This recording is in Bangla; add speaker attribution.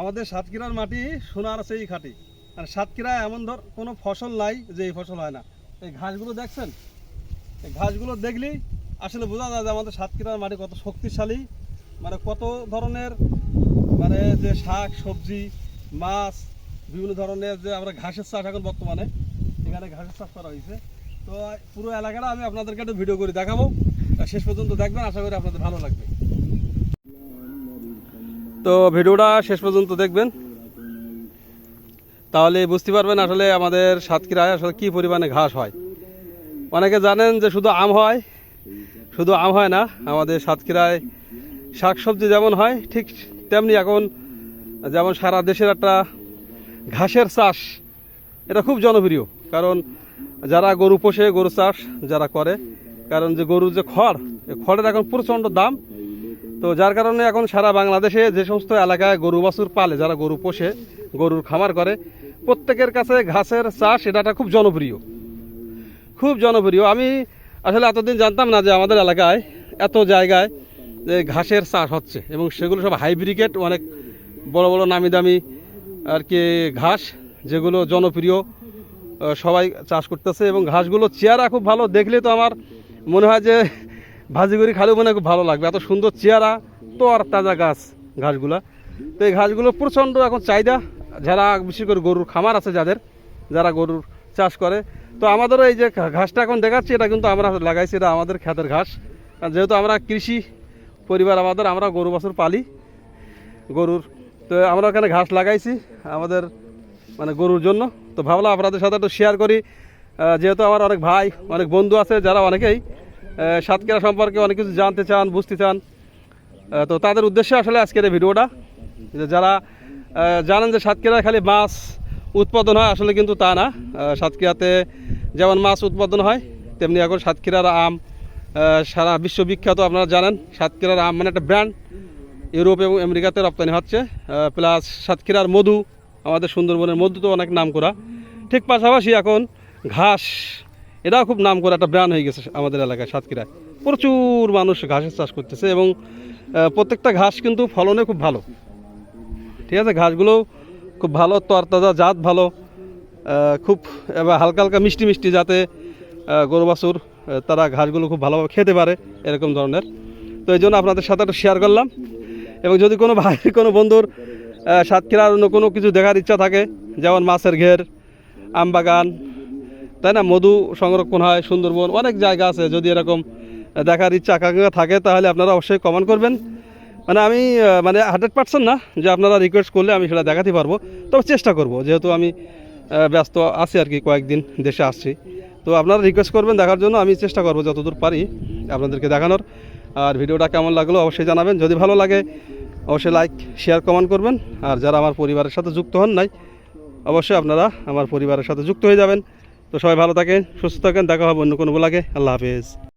Speaker 1: আমাদের সাতক্ষীরার মাটি, সোনার সেই খাঁটি। আর সাতক্ষীরা এমন ধর কোনো ফসল নাই যে এই ফসল হয় না। এই ঘাসগুলো দেখছেন? এই ঘাসগুলো দেখলেই আসলে বোঝা যায় যে আমাদের সাতক্ষীরার মাটি কত শক্তিশালী মানে কত ধরনের মানে যে শাক, সবজি, মাছ, বিভিন্ন ধরনের যে আমরা ঘাসের চাষ এখন বর্তমানে, এখানে ঘাসের চাষ করা হয়েছে। তো পুরো এলাকাটা আমি আপনাদেরকে একটা ভিডিও করে দেখাবো। শেষ পর্যন্ত দেখবেন, আশা করি আপনাদের ভালো লাগবে। তো ভিডিওটা শেষ পর্যন্ত দেখবেন। তাহলে বুঝতে পারবেন আসলে আমাদের সাতক্ষীরায় আসলে কী পরিমাণে ঘাস হয়। অনেকে জানেন যে শুধু আম হয়, শুধু আম হয় না, আমাদের সাতক্ষীরায় শাকসবজি যেমন হয়, ঠিক তেমনি এখন যেমন সারা দেশের একটা ঘাসের চাষ, এটা খুব জনপ্রিয়। কারণ যারা গরু পোষে গরু চাষ, যারা করে, কারণ যে গরুর যে খড় খড়ের এখন প্রচণ্ড দাম তো যার কারণে এখন সারা বাংলাদেশে যে সমস্ত এলাকায় গরু বাছুর পালে, যারা গরু পোষে, গরুর খামার করে, প্রত্যেকের কাছে ঘাসের চাষ এটা খুব জনপ্রিয়। খুব জনপ্রিয়। আমি আসলে এতদিন জানতাম না যে আমাদের এলাকায় এত জায়গায় যে ঘাসের চাষ হচ্ছে এবং সেগুলো সব হাইব্রিকেট, অনেক বড় বড় নামি দামি আর কি ঘাস, যেগুলো জনপ্রিয় সবাই চাষ করতেছে এবং ঘাসগুলো চেয়ারা খুব ভালো। দেখলে তো আমার মনে হয় যে ভাজি করে খালেও মনে খুব ভালো লাগবে। এত সুন্দর চেয়ারা তো আর তাজা গাছ, ঘাসগুলা। তো এই ঘাসগুলো প্রচণ্ড এখন চাহিদা। যারা বিশেষ করে গরুর খামার আছে যাদের, যারা গরুর চাষ করে। তো আমাদেরও এই যে ঘাসটা এখন দেখাচ্ছি, এটা কিন্তু আমরা লাগাইছি, এটা আমাদের ক্ষেতের ঘাস। যেহেতু আমরা কৃষি পরিবার আমাদের, আমরা গরু, বছর পালি গরুর। তো আমরা ওখানে ঘাস লাগাইছি আমাদের মানে গরুর জন্য। তো ভাবলাম আপনাদের সাথে একটু শেয়ার করি। যেহেতু আমার অনেক ভাই, অনেক বন্ধু আছে, যারা অনেকেই সাতক্ষীরা সম্পর্কে অনেক কিছু জানতে চান, বুঝতে চান। তো তাদের উদ্দেশ্যে আসলে আজকের এই ভিডিওটা। যারা জানেন যে সাতক্ষীরায় খালি মাছ উৎপাদন হয়, আসলে কিন্তু তা না। সাতক্ষীরাতে যেমন মাছ উৎপাদন হয়, তেমনি এখন সাতক্ষীরার আম সারা বিশ্ববিখ্যাত আপনারা জানেন, সাতক্ষীরার আম মানে একটা ব্র্যান্ড। ইউরোপ এবং আমেরিকাতে রপ্তানি হচ্ছে। প্লাস সাতক্ষীরার মধু, আমাদের সুন্দরবনের মধু তো অনেক নাম করা ঠিক পাশাপাশি এখন ঘাস এটাও খুব নাম করা একটা ব্র্যান্ড হয়ে গেছে আমাদের এলাকায় সাতক্ষীরায়। প্রচুর মানুষ ঘাসের চাষ করতেছে এবং প্রত্যেকটা ঘাস কিন্তু ফলনে খুব ভালো। ঠিক আছে? ঘাসগুলো খুব ভালো তরতাজা জাত ভালো খুব এবার হালকা হালকা মিষ্টি মিষ্টি যাতে গরু বাছুর তারা ঘাসগুলো খুব ভালোভাবে খেতে পারে এরকম ধরনের। তো এই জন্য আপনাদের সাথে একটু শেয়ার করলাম। এবং যদি কোনো ভাই কোনো বন্ধুর আহ, সাতক্ষীরার অন্য কোনো কিছু দেখার ইচ্ছা থাকে যেমন মাছের ঘের আম বাগান তাই না? মধু সংরক্ষণ হয়, সুন্দরবন, অনেক জায়গা আছে। যদি এরকম দেখার ইচ্ছা আকাঙ্ক্ষা থাকে, তাহলে আপনারা অবশ্যই কমেন্ট করবেন। মানে আমি মানে হান্ড্রেড পার্সেন্ট না যে আপনারা রিকোয়েস্ট করলে আমি সেটা দেখাতে পারব। তবে চেষ্টা করব, যেহেতু আমি ব্যস্ত আছি আর কি, কয়েকদিন দেশে আসছি। তো আপনারা রিকোয়েস্ট করবেন দেখার জন্য, আমি চেষ্টা করব যতদূর পারি আপনাদেরকে দেখানোর। আর ভিডিওটা কেমন লাগল অবশ্যই জানাবেন। যদি ভালো লাগে, অবশ্যই লাইক শেয়ার কমেন্ট করবেন। আর যারা আমার পরিবারের সাথে যুক্ত হন নাই, অবশ্যই আপনারা আমার পরিবারের সাথে যুক্ত হয়ে যাবেন। তো সবাই ভালো থাকেন সুস্থ থাকেন দেখা হবে অন্য কোনো বলাকে আল্লাহ হাফেজ।